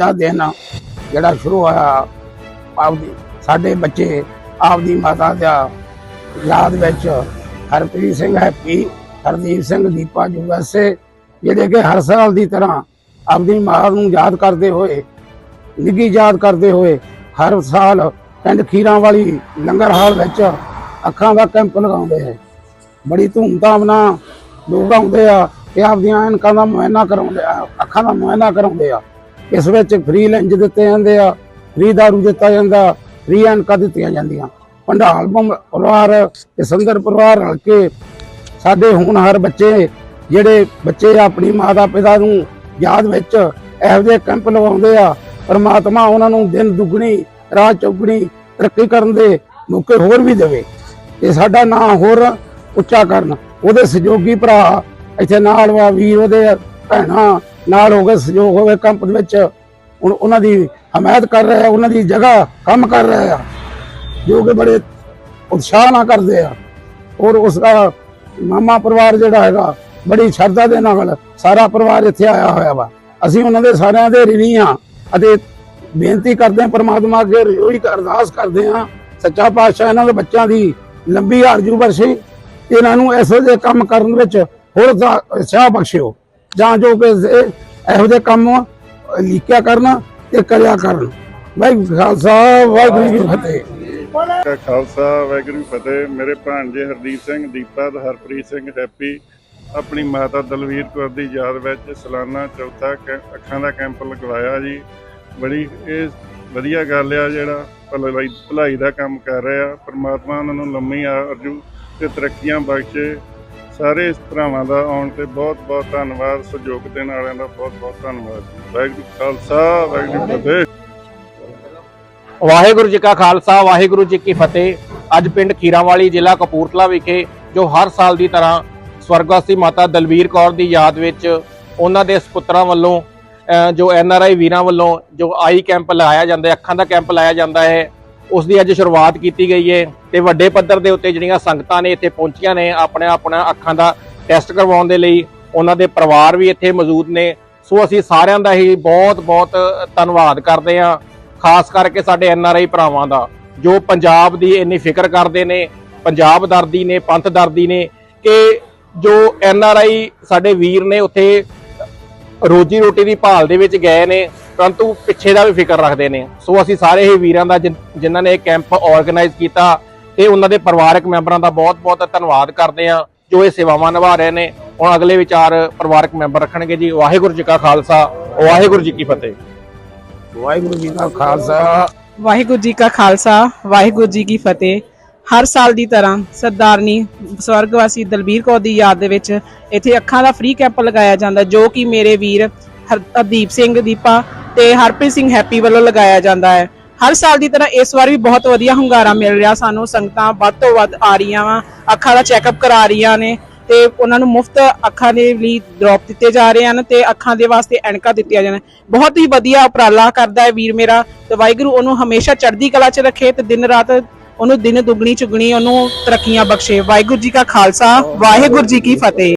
ਦਾ ਦਿਨ ਜਿਹੜਾ ਸ਼ੁਰੂ ਹੋਇਆ, ਆਪਦੀ, ਸਾਡੇ ਬੱਚੇ, ਆਪਦੀ ਮਾਤਾ ਦਾ ਯਾਦ ਵਿੱਚ ਹਰਪ੍ਰੀਤ ਸਿੰਘ ਹੈਪੀ ਹਰਦੀਪ ਸਿੰਘ ਦੀਪਾ ਯੂਐਸਏ ਜਿਹੜੇ ਕਿ ਹਰ ਸਾਲ ਦੀ ਤਰ੍ਹਾਂ ਆਪਦੀ ਮਾਂ ਨੂੰ ਯਾਦ ਕਰਦੇ ਹੋਏ, ਨਿੱਘੀ ਯਾਦ ਕਰਦੇ ਹੋਏ, ਹਰ ਸਾਲ ਪਿੰਡ ਖੀਰਾਂ ਵਾਲੀ ਲੰਗਰ ਹਾਲ ਵਿੱਚ ਅੱਖਾਂ ਦਾ ਕੈਂਪ ਲਗਾਉਂਦੇ ਹੈ। ਬੜੀ ਧੂਮਧਾਮ ਨਾਲ ਲੋਕ ਆਉਂਦੇ ਆ ਤੇ ਆਪਦੀਆਂ ਐਨਕਾਂ ਦਾ ਮੁਆਇਨਾ ਕਰਾਉਂਦੇ ਆ, ਅੱਖਾਂ ਦਾ ਮੁਆਇਨਾ ਕਰਾਉਂਦੇ ਆ। ਇਸ ਵਿੱਚ ਫ੍ਰੀ ਲੈਂਜ ਦਿੱਤੇ ਜਾਂਦੇ ਆ ਫ੍ਰੀ ਦਾਰੂ ਦਿੱਤਾ ਜਾਂਦਾ ਫ੍ਰੀ ਐਨਕਾਂ ਦਿੱਤੀਆਂ ਜਾਂਦੀਆਂ। ਪੰਡਾਲ ਪਰਿਵਾਰ, ਤੇ ਸੰਦਰ ਪਰਿਵਾਰ ਰਲ ਕੇ ਸਾਡੇ ਹੋਣਹਾਰ ਬੱਚੇ, ਜਿਹੜੇ ਬੱਚੇ ਆਪਣੀ ਮਾਤਾ ਪਿਤਾ ਨੂੰ ਯਾਦ ਵਿੱਚ ਇਹੋ ਜਿਹੇ ਕੈਂਪ ਲਗਾਉਂਦੇ ਆ, ਪਰਮਾਤਮਾ ਉਹਨਾਂ ਨੂੰ ਦਿਨ ਦੁੱਗਣੀ ਰਾਤ ਚੌਗਣੀ ਤਰੱਕੀ ਕਰਨ ਦੇ ਮੌਕੇ ਹੋਰ ਵੀ ਦੇਵੇ। ਤੇ ਸਾਡਾ ਨਾਂ ਹੋਰ ਉੱਚਾ ਕਰਨ। ਉਹਦੇ ਸਹਿਯੋਗੀ ਭਰਾ ਇੱਥੇ ਨਾਲ ਵਾ, ਵੀਰ ਉਹਦੇ ਭੈਣਾਂ ਨਾਲ ਹੋ ਕੇ ਸਹਿਯੋਗ ਹੋਵੇ ਕੈਂਪ ਵਿੱਚ, ਹੁਣ ਉਹਨਾਂ ਦੀ ਹਮਾਇਤ ਕਰ ਰਿਹਾ ਉਹਨਾਂ ਦੀ ਜਗ੍ਹਾ ਕੰਮ ਕਰ ਰਿਹਾ ਆ, ਜੋ ਕਿ ਬੜੇ ਉਤਸ਼ਾਹ ਨਾਲ ਕਰਦੇ ਆ। ਔਰ ਉਸ ਦਾ ਮਾਮਾ ਪਰਿਵਾਰ ਜਿਹੜਾ ਹੈਗਾ, ਬੜੀ ਸ਼ਰਧਾ ਦੇ ਨਾਲ ਸਾਰਾ ਪਰਿਵਾਰ ਇੱਥੇ ਆਇਆ ਹੋਇਆ ਵਾ। ਅਸੀਂ ਉਹਨਾਂ ਦੇ ਸਾਰਿਆਂ ਦੇ ਰਿਣੀ ਆ ਅਤੇ ਬੇਨਤੀ ਕਰਦੇ ਹਾਂ ਪ੍ਰਮਾਤਮਾ ਅੱਗੇ ਰੋਈ ਅਰਦਾਸ ਕਰਦੇ ਹਾਂ ਸੱਚਾ ਪਾਤਸ਼ਾਹ ਇਹਨਾਂ ਦੇ ਬੱਚਿਆਂ ਦੀ ਲੰਬੀ ਆਰਜੂ ਬਖਸ਼ੇ ਇਹਨਾਂ ਨੂੰ ਐਸੋ ਜਿਹੇ ਕੰਮ ਕਰਨ ਵਿੱਚ ਹੋਰ ਸਾਹ ਬਖਸ਼ਿਓ। ਜਾਂ ਜੋ ਕਿ ਇਹੋ ਜਿਹੇ ਕੰਮ ਲਿਖਿਆ ਕਰਨ ਤੇ ਕਰਿਆ ਕਰਨ। ਵਾਹਿਗੁਰੂ ਜੀ ਖਾਲਸਾ, ਵਾਹਿਗੁਰੂ ਜੀ ਫਤਿਹ। ਕਾ ਖਾਲਸਾ, ਵਾਹਿਗੁਰੂ ਫਤਿਹ। ਮੇਰੇ ਭਾਣਜੇ ਹਰਦੀਪ ਸਿੰਘ, ਦੀਪਾ ਤੇ ਹਰਪ੍ਰੀਤ ਸਿੰਘ, ਹੈਪੀ, ਆਪਣੀ ਮਾਤਾ ਦਲਵੀਰ ਕੌਰ ਦੀ ਯਾਦ ਵਿੱਚ ਸਾਲਾਨਾ ਚੌਥਾ ਅੱਖਾਂ ਦਾ ਕੈਂਪ ਲਗਵਾਇਆ ਜੀ। ਬੜੀ ਇਹ ਵਧੀਆ ਗੱਲ ਆ ਜਿਹੜਾ ਭਲਾਈ ਭਲਾਈ ਦਾ ਕੰਮ ਕਰ ਰਿਹਾ ਪਰਮਾਤਮਾ ਉਹਨਾਂ ਨੂੰ ਲੰਮੀ ਆਰਜੂ ਤੇ ਤਰੱਕੀਆਂ ਬਖਸ਼ੇ। ਸਾਰੇ ਭਰਾਵਾਂ ਦਾ ਆਉਣ ਤੇ ਬਹੁਤ ਬਹੁਤ ਧੰਨਵਾਦ ਸਹਿਯੋਗ ਦੇਣ ਵਾਲਿਆਂ ਦਾ ਬਹੁਤ ਬਹੁਤ ਧੰਨਵਾਦ। ਵਾਹਿਗੁਰੂ ਜੀ ਕਾ ਖਾਲਸਾ ਵਾਹਿਗੁਰੂ ਜੀ ਕੀ ਫਤਿਹ। ਵਾਹਿਗੁਰੂ ਜੀ ਕਾ ਖਾਲਸਾ ਵਾਹਿਗੁਰੂ ਜੀ ਕੀ ਫਤਿਹ। ਅੱਜ ਪਿੰਡ ਖੀਰਾਵਾਲੀ ਜ਼ਿਲ੍ਹਾ ਕਪੂਰਥਲਾ ਵਿਖੇ ਜੋ ਹਰ ਸਾਲ ਦੀ ਤਰ੍ਹਾਂ ਸਵਰਗਵਾਸੀ ਮਾਤਾ ਦਲਵੀਰ ਕੌਰ ਦੀ ਯਾਦ ਵਿੱਚ ਉਹਨਾਂ ਦੇ ਸੁਪੁੱਤਰਾਂ ਵੱਲੋਂ ਅਹ, ਜੋ ਐਨ ਆਰ ਆਈ ਵੀਰਾਂ ਵੱਲੋਂ ਜੋ ਆਈ ਕੈਂਪ ਲਾਇਆ ਜਾਂਦਾ ਹੈ ਅੱਖਾਂ ਦਾ ਕੈਂਪ ਲਾਇਆ ਜਾਂਦਾ ਹੈ ਉਸ ਦੀ ਅੱਜ ਸ਼ੁਰੂਆਤ ਕੀਤੀ ਗਈ ਹੈ ਤੇ ਵੱਡੇ ਪੱਧਰ ਦੇ ਉੱਤੇ ਜਿਹੜੀਆਂ ਸੰਗਤਾਂ ਨੇ ਇੱਥੇ ਪਹੁੰਚੀਆਂ ਨੇ ਆਪਣੇ ਆਪਣਾ ਅੱਖਾਂ ਦਾ ਟੈਸਟ ਕਰਵਾਉਣ ਦੇ ਲਈ, ਉਹਨਾਂ ਦੇ ਪਰਿਵਾਰ ਵੀ ਇੱਥੇ ਮੌਜੂਦ ਨੇ। ਸੋ ਅਸੀਂ ਸਾਰਿਆਂ ਦਾ ਹੀ ਬਹੁਤ ਬਹੁਤ ਧੰਨਵਾਦ ਕਰਦੇ ਹਾਂ, ਖਾਸ ਕਰਕੇ ਸਾਡੇ ਐਨ ਆਰ ਆਈ ਭਰਾਵਾਂ ਦਾ, ਜੋ ਪੰਜਾਬ ਦੀ ਇੰਨੀ ਫਿਕਰ ਕਰਦੇ ਨੇ, ਪੰਜਾਬ ਦਰਦੀ ਨੇ, ਪੰਥ ਦਰਦੀ ਨੇ ਕਿ ਜੋ ਐਨ ਆਰ ਆਈ ਸਾਡੇ ਵੀਰ ਨੇ ਉੱਥੇ ਰੋਜੀ ਰੋਟੀ ਦੀ ਭਾਲ ਦੇ ਵਿੱਚ ਗਏ ਨੇ ਪਰੰਤੂ ਪਿੱਛੇ ਦਾ ਵੀ ਫਿਕਰ ਰੱਖਦੇ ਨੇ। ਸੋ ਅਸੀਂ ਸਾਰੇ ਹੀ ਵੀਰਾਂ ਦਾ ਜਿਨ- ਜਿਨ੍ਹਾਂ ਨੇ ਇਹ ਕੈਂਪ ਆਰਗੇਨਾਈਜ਼ ਕੀਤਾ ਤੇ ਉਹਨਾਂ ਦੇ ਪਰਿਵਾਰਕ ਮੈਂਬਰਾਂ ਦਾ ਬਹੁਤ-ਬਹੁਤ ਧੰਨਵਾਦ ਕਰਦੇ ਹਾਂ ਜੋ ਇਹ ਸੇਵਾਵਾਂ ਨਿਭਾ ਰਹੇ ਨੇ। ਹੁਣ ਅਗਲੇ ਵਿਚਾਰ ਪਰਿਵਾਰਕ ਮੈਂਬਰ ਰੱਖਣਗੇ ਜੀ। ਵਾਹਿਗੁਰੂ ਜੀ ਕਾ ਖਾਲਸਾ ਵਾਹਿਗੁਰੂ ਜੀ ਕੀ ਫਤਿਹ। ਵਾਹਿਗੁਰੂ ਜੀ ਦਾ ਖਾਲਸਾ। ਵਾਹਿਗੁਰੂ ਜੀ ਕਾ ਖਾਲਸਾ ਵਾਹਿਗੁਰੂ ਜੀ ਕੀ ਫਤਿਹ। ਹਰ ਸਾਲ ਦੀ ਤਰ੍ਹਾਂ ਸਰਦਾਰਨੀ ਸਵਰਗਵਾਸੀ ਦਲਬੀਰ ਕੌਰ ਦੀ ਯਾਦ ਦੇ ਵਿੱਚ ਇੱਥੇ ਅੱਖਾਂ ਦਾ ਫ੍ਰੀ ਕੈਂਪ ਲਗਾਇਆ ਜਾਂਦਾ, ਜੋ ਕਿ ਮੇਰੇ ਵੀਰ ਹਰ- ਹਰਦੀਪ ਸਿੰਘ, ਦੀਪਾ ਤੇ ਹਰਪ੍ਰੀਤ ਸਿੰਘ ਹੈਪੀ ਵੱਲੋਂ ਲਗਾਇਆ ਜਾਂਦਾ ਹੈ। ਹਰ ਸਾਲ ਦੀ ਤਰ੍ਹਾਂ ਇਸ ਵਾਰ ਵੀ ਬਹੁਤ ਵਧੀਆ ਹੁੰਗਾਰਾ ਮਿਲ ਰਿਹਾ ਸਾਨੂੰ, ਸੰਗਤਾਂ ਵੱਧ ਤੋਂ ਵੱਧ ਆ ਰਹੀਆਂ ਵਾ, ਅੱਖਾਂ ਦਾ ਚੈੱਕਅਪ ਕਰਾ ਰਹੀਆਂ ਨੇ ਤੇ ਉਹਨਾਂ ਨੂੰ ਮੁਫਤ ਅੱਖਾਂ ਦੇ ਲਈ ਡ੍ਰੌਪ ਦਿੱਤੇ ਜਾ ਰਹੇ ਹਨ ਤੇ ਅੱਖਾਂ ਦੇ ਵਾਸਤੇ ਐਨਕਾਂ ਦਿੱਤੀਆਂ ਜਾਣ ਬਹੁਤ ਹੀ ਵਧੀਆ ਉਪਰਾਲਾ ਕਰਦਾ ਹੈ ਵੀਰ ਮੇਰਾ ਤੇ ਵਾਹਿਗੁਰੂ ਉਹਨੂੰ ਹਮੇਸ਼ਾ ਚੜ੍ਹਦੀ ਕਲਾ 'ਚ ਰੱਖੇ ਤੇ ਦਿਨ ਰਾਤ ਉਹਨੂੰ ਦਿਨ ਦੁੱਗਣੀ ਚੁਗਣੀ ਉਹਨੂੰ ਤਰੱਕੀਆਂ ਬਖਸ਼ੇ। ਵਾਹਿਗੁਰੂ ਜੀ ਕਾ ਖਾਲਸਾ, ਵਾਹਿਗੁਰੂ ਜੀ ਕੀ ਫਤਿਹ।